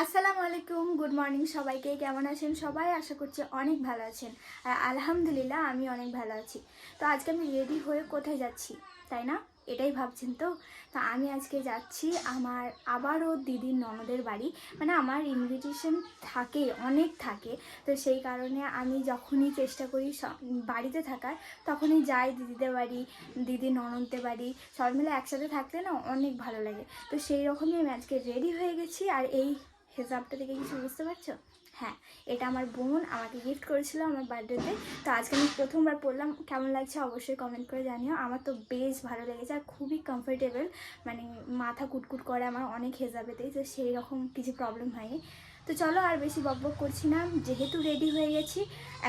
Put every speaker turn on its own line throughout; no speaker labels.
আসসালামু আলাইকুম, good morning সবাইকে। কেমন আছেন সবাই? আশা করছি অনেক ভালো আছেন। আর আলহামদুলিল্লাহ আমি অনেক ভালো আছি। তো আজকে আমি রেডি হয়ে কোথায় যাচ্ছি, তাই না? এটাই ভাবছেন তো? তা আমি আজকে যাচ্ছি আমার আবারও দিদির ননদের বাড়ি। মানে আমার ইনভিটেশন থাকে, অনেক থাকে। তো সেই কারণে আমি যখনই চেষ্টা করি বাড়িতে থাকার, তখনই যাই দিদিদের বাড়ি দিদি ননদদের বাড়ি। সবাই মিলে একসাথে থাকতে না অনেক ভালো লাগে। তো সেই রকমই আমি আজকে রেডি হয়ে গেছি। আর এই হেজাবটা দেখে কিছু বুঝতে পারছ? হ্যাঁ এটা আমার বোন আমাকে গিফট করেছিল আমার বার্থডেতে তো। আজকে আমি প্রথমবার পড়লাম, কেমন লাগছে অবশ্যই কমেন্ট করে জানিও। আমার তো বেশ ভালো লেগেছে আর খুবই কমফোর্টেবল মানে মাথা কুটকুট করে আমার অনেক হেজাবেতেই, তো সেই রকম কিছু প্রবলেম হয়নি। তো চলো আর বেশি বকবক করছি না, যেহেতু রেডি হয়ে গেছি,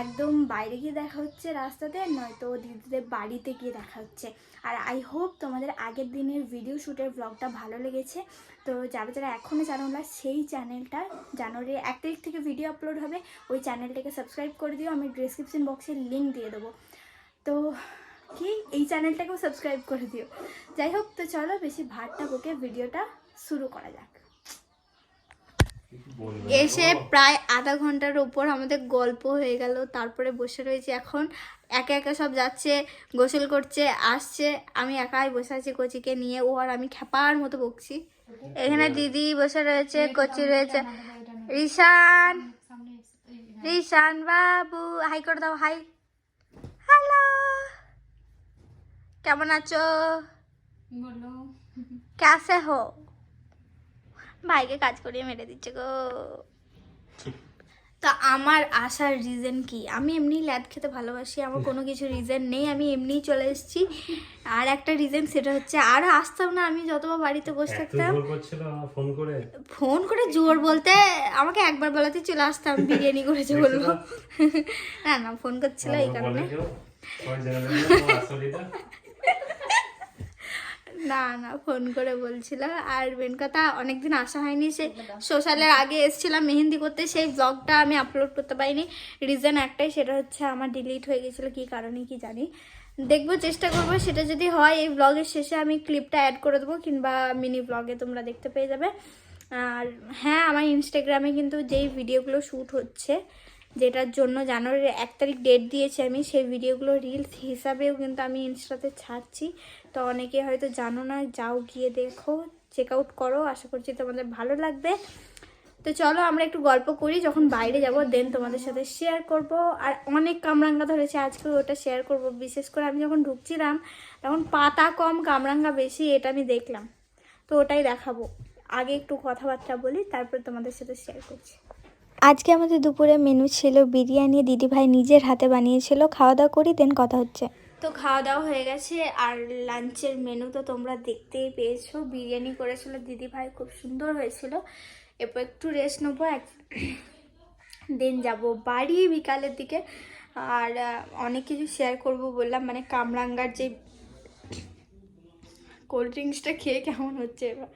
একদম বাইরে গিয়ে দেখা হচ্ছে রাস্তাতে, নয়তো দিদিদের বাড়িতে গিয়ে দেখা হচ্ছে। আর আই হোপ তোমাদের আগের দিনের ভিডিও শ্যুটের ব্লগটা ভালো লেগেছে। তো যারা যারা এখনও জানো না, সেই চ্যানেলটা জানুয়ারির এক তারিখ থেকে ভিডিও আপলোড হবে, ওই চ্যানেলটাকে সাবস্ক্রাইব করে দিও, আমি ডিসক্রিপশন বক্সে লিঙ্ক দিয়ে দেবো। তো কি? এই চ্যানেলটাকেও সাবস্ক্রাইব করে দিও। যাই হোক, তো চলো বেশি ভাতটা বকে ভিডিওটা শুরু করা যাক। এসে প্রায় আধা ঘণ্টার উপর আমাদের গল্প হয়ে গেল। তারপরে বসে রয়েছে এখন। একা একা সব যাচ্ছে গোসল করছে আসছে। আমি একাই বসে আছি কচিকে নিয়ে। ও আর আমি খেপার মতো বকছি। এখানে দিদি বসে রয়েছে কচি রয়েছে। রিশান রিশান বাবু হাই করে দাও হাই। হ্যালো। কেমন আছো?
বলো।
ক্যাসে হো? ভাইকে কাজ করিয়ে মেরে দিচ্ছে গো। তা আমার আসার রিজন কি? আমি এমনি ল্যাদ খেতে ভালোবাসি আমার কোনো কিছু রিজন নেই আমি এমনিই চলে এসেছি। আর একটা রিজন সেটা হচ্ছে আরও আসতাম না আমি যতবার বাড়িতে বসে থাকতাম।
ফোন করে?
ফোন করে জোর বলতে আমাকে একবার বলাতে চলে আসতাম বিরিয়ানি করেছে বলব। না না ফোন করছিল এই কারণে
বলে কেউ, সবাই জেনে নেবে তোমার আসলিটা।
না না ফোন করে বলছিল আর মেন কথা অনেকদিন আসা হয়নি সে সোশ্যালের আগে এসেছিলাম মেহেন্দি করতে সেই ব্লগটা আমি আপলোড করতে পারিনি। রিজন একটাই সেটা হচ্ছে আমার ডিলিট হয়ে গেছিল কী কারণে কি জানি। দেখব চেষ্টা করব সেটা যদি হয় এই ব্লগের শেষে আমি ক্লিপটা অ্যাড করে দেবো কিংবা মিনি ব্লগে তোমরা দেখতে পেয়ে যাবে। আর হ্যাঁ আমার ইনস্টাগ্রামে কিন্তু যেই ভিডিওগুলো শ্যুট হচ্ছে যেটার জন্য জানুয়ারির এক তারিখ ডেট দিয়েছি আমি সেই ভিডিওগুলো রিলস হিসাবেও কিন্তু আমি ইনস্টাতে ছাড়ছি। তো অনেকে হয়তো জানো না, যাও গিয়ে দেখো চেক আউট করো, আশা করছি তোমাদের ভালো লাগবে। তো চলো আমরা একটু গল্প করি, যখন বাইরে যাব দেন তোমাদের সাথে শেয়ার করব। আর অনেক কামরাঙ্গা ধরেছে, আজকে ওটা শেয়ার করব। বিশেষ করে আমি যখন ঢুকছিলাম, তখন পাতা কম, কামরাঙ্গা বেশি, এটা আমি দেখলাম। তো ওটাই দেখাবো। আগে একটু কথাবার্তা বলি, তারপর তোমাদের সাথে শেয়ার করছি। আজকে আমাদের দুপুরে মেনু ছিল বিরিয়ানি, দিদিভাই নিজের হাতে বানিয়েছিল। খাওয়া দাওয়া করি দেন কথা হচ্ছে। তো খাওয়া দাওয়া হয়ে গেছে, আর লাঞ্চের মেনু তো তোমরা দেখতেই পেয়েছ। বিরিয়ানি করেছিল দিদিভাই খুব সুন্দর হয়েছিল। এরপর একটু রেস্ট নেব, এক দিন যাব বাড়ি বিকালের দিকে। আর অনেক কিছু শেয়ার করব বললাম মানে কামরাঙ্গার যে কোল্ড ড্রিঙ্কসটা খেয়ে কেমন হচ্ছে এবার।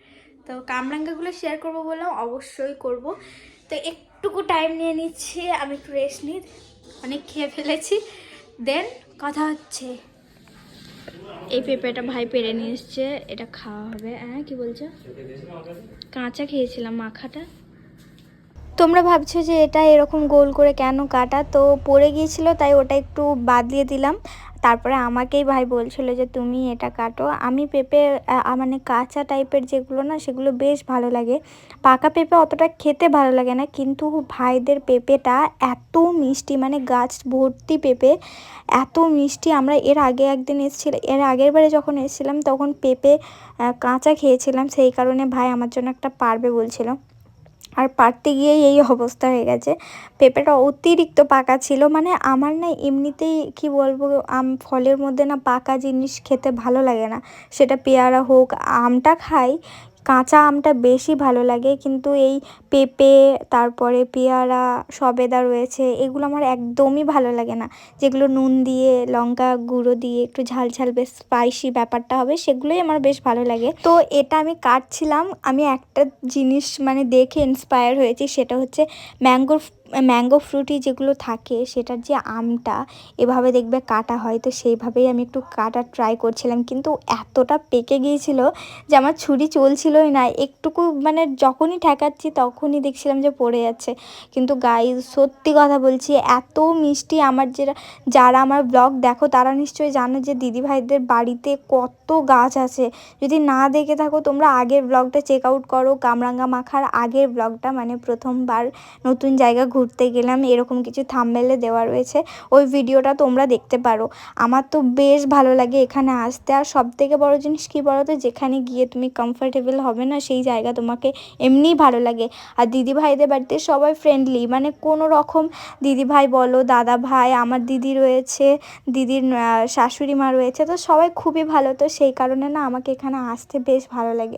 তো কামরাঙ্গাগুলো শেয়ার করব বললাম, অবশ্যই করব। তো একটুকু টাইম নিয়ে নিচ্ছি, আমি একটু রেস্ট নিই। অনেক খেয়ে ফেলেছি। দেন কথা হচ্ছে। এই পেঁপেটা ভাই পেরে নিয়ে এসছে, এটা খাওয়া হবে। হ্যাঁ কি বলছো? কাঁচা খেয়েছিলাম মাখাটা। তোমরা ভাবছ যে এটা এরকম গোল করে কেন কাটা? তো পড়ে গিয়েছিল, তাই ওটা একটু বাদ দিয়ে দিলাম। তারপরে আমাকেই ভাই বলছিল যে, তুমি এটা কাটো। আমি পেঁপে মানে কাঁচা টাইপের যেগুলো না, সেগুলো বেশ ভালো লাগে। পাকা পেঁপে অতটা খেতে ভালো লাগে না, কিন্তু ভাইদের পেঁপেটা এত মিষ্টি মানে গাছ ভর্তি পেঁপে, এত মিষ্টি। আমরা এর আগে একদিন এসেছিলাম এর আগের বারে যখন এসেছিলাম, তখন পেঁপে কাঁচা খেয়েছিলাম। সেই কারণে ভাই আমার জন্য একটা পারবে বলছিল। আর পারতে গিয়েই এই অবস্থা হয়ে গেছে। পেঁপেটা অতিরিক্ত পাকা ছিল মানে আমার না এমনিতেই কি বলব, আম ফলের মধ্যে না পাকা জিনিস খেতে ভালো লাগে না। সেটা পেয়ারা হোক, আমটা খাই কাঁচা আমটা বেশি ভালো লাগে, কিন্তু এই পেঁপে, তারপরে পেয়ারা, সবেদা রয়েছে, এগুলো আমার একদমই ভালো লাগে না। যেগুলো নুন দিয়ে, লঙ্কা গুঁড়ো দিয়ে, একটু ঝাল ঝাল বেশ স্পাইসি ব্যাপারটা হবে, সেগুলোই আমার বেশ ভালো লাগে। তো এটা আমি কাটছিলাম, আমি একটা জিনিস মানে দেখে ইন্সপায়ার হয়েছি, সেটা হচ্ছে ম্যাঙ্গোর ম্যাঙ্গো ফ্রুটি যেগুলো থাকে, সেটার যে আমটা এভাবে দেখবে কাটা হয়। তো সেইভাবেই আমি একটু কাটা ট্রাই করছিলাম। কিন্তু এতটা পেকে গিয়েছিল যে আমার ছুরি চলছিলই না। একটুকু মানে যখনই ঠেকাচ্ছি তখনই দেখছিলাম যে পড়ে যাচ্ছে। কিন্তু গাই সত্যি কথা বলছি, এত মিষ্টি আমার যেটা যারা আমার ব্লগ দেখো তারা নিশ্চয়ই জানো যে দিদিভাইদের বাড়িতে কত গাছ আছে। যদি না দেখে থাকো তোমরা আগের ব্লগটা চেক আউট করো। কামরাঙ্গা মাখার আগের ব্লগটা মানে প্রথমবার নতুন জায়গা ঘুরতে গেলাম, এরকম কিছু থামমেলে দেওয়া রয়েছে। ওই ভিডিওটা তোমরা দেখতে পারো। আমার তো বেশ ভালো লাগে এখানে আসতে। আর সব থেকে বড়ো জিনিস কী বলো তো যেখানে গিয়ে তুমি কমফোর্টেবল হবে না, সেই জায়গা তোমাকে এমনিই ভালো লাগে। আর দিদি ভাইদের বাড়িতে সবাই ফ্রেন্ডলি মানে কোনো রকম দিদি ভাই বলো দাদা ভাই আমার দিদি রয়েছে, দিদির শাশুড়ি মা রয়েছে, তো সবাই খুবই ভালো। তো সেই কারণে না আমাকে এখানে আসতে বেশ ভালো লাগে।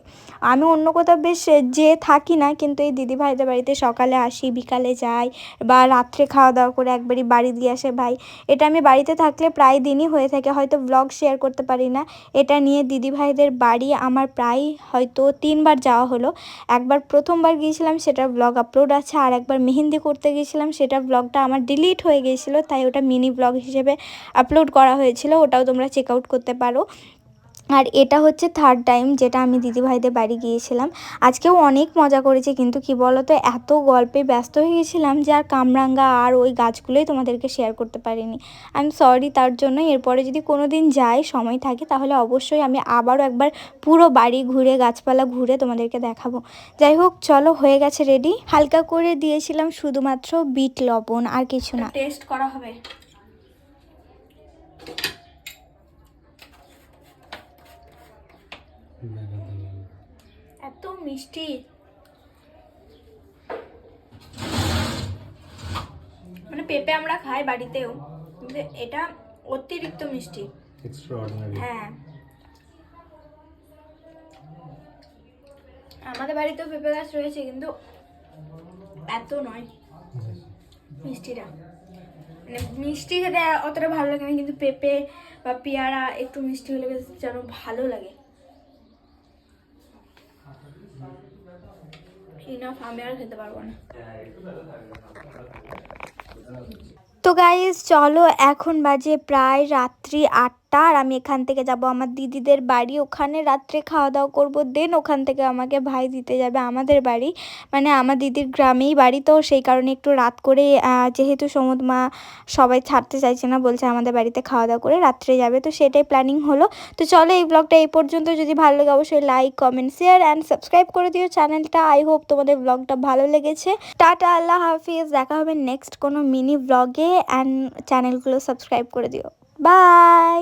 আমি অন্য কোথাও বেশ যে থাকি না, কিন্তু এই দিদি ভাইদের বাড়িতে সকালে আসি, বিকালে যাই বা রাত্রে খাওয়া দাওয়া করে একবারই বাড়ি দিয়ে আসে ভাই। এটা আমি বাড়িতে থাকলে প্রায় দিনই হয়ে থাকে, হয়তো ব্লগ শেয়ার করতে পারি না। এটা নিয়ে দিদি ভাইদের বাড়ি আমার প্রায় হয়তো তিনবার যাওয়া হলো। একবার প্রথমবার গিয়েছিলাম, সেটার ব্লগ আপলোড আছে। আর একবার মেহেন্দি করতে গিয়েছিলাম, সেটা ব্লগটা আমার ডিলিট হয়ে গিয়েছিল। তাই ওটা মিনি ব্লগ হিসেবে আপলোড করা হয়েছিল। ওটাও তোমরা চেক আউট করতে পারো। আর এটা হচ্ছে থার্ড টাইম যেটা আমি দিদিভাইদের বাড়ি গিয়েছিলাম। আজকেও অনেক মজা করেছি, কিন্তু কি বলো তো এত গল্পে ব্যস্ত হয়ে গেছিলাম যে আর কামরাঙ্গা আর ওই গাছগুলোই তোমাদেরকে শেয়ার করতে পারিনি। আই এম সরি তার জন্য এরপরে যদি কোনো দিন যাই, সময় থাকে, তাহলে অবশ্যই আমি আবারও একবার পুরো বাড়ি ঘুরে, গাছপালা ঘুরে তোমাদেরকে দেখাবো। যাই হোক, চলো, হয়ে গেছে রেডি হালকা করে দিয়েছিলাম শুধুমাত্র বিট লবণ, আর কিছু না। টেস্ট করা হবে। এত মিষ্টি। মানে পেঁপে আমরা খাই বাড়িতেও কিন্তু এটা অতিরিক্ত মিষ্টি। হ্যাঁ। আমাদের বাড়িতেও পেঁপে গাছ রয়েছে কিন্তু এত নয়। মিষ্টিটা। মানে মিষ্টি খেতে অতটা ভালো লাগে না কিন্তু পেঁপে বা পেয়ারা একটু মিষ্টি হলে যেন ভালো লাগে। তো গাইজ চলো এখন বাজে প্রায় রাত্রি আর আমি এখান থেকে যাব। আমার দিদিদের বাড়ি ওখানে রাত্রে খাওয়া দাওয়া করব। দেন ওখান থেকে আমাকে ভাই দিতে যাবে আমাদের বাড়ি। মানে আমার দিদির গ্রামেই বাড়ি তো, সেই কারণে একটু রাত করে যেহেতু সমুদ মা সবাই ছাড়তে চাইছে না, বলছে আমাদের বাড়িতে খাওয়া দাওয়া করে রাত্রে যাবে। তো সেটাই প্ল্যানিং হলো। তো চলো এই ব্লগটা এই পর্যন্ত। যদি ভালো লাগে অবশ্যই like comment share and subscribe করে দিও চ্যানেলটা আই হোপ তোমাদের ব্লগটা ভালো লেগেছে। টাটা, আল্লাহ হাফিজ। দেখা হবে নেক্সট কোনো মিনি ব্লগে অ্যান্ড চ্যানেলগুলো সাবস্ক্রাইব করে দিও। বাই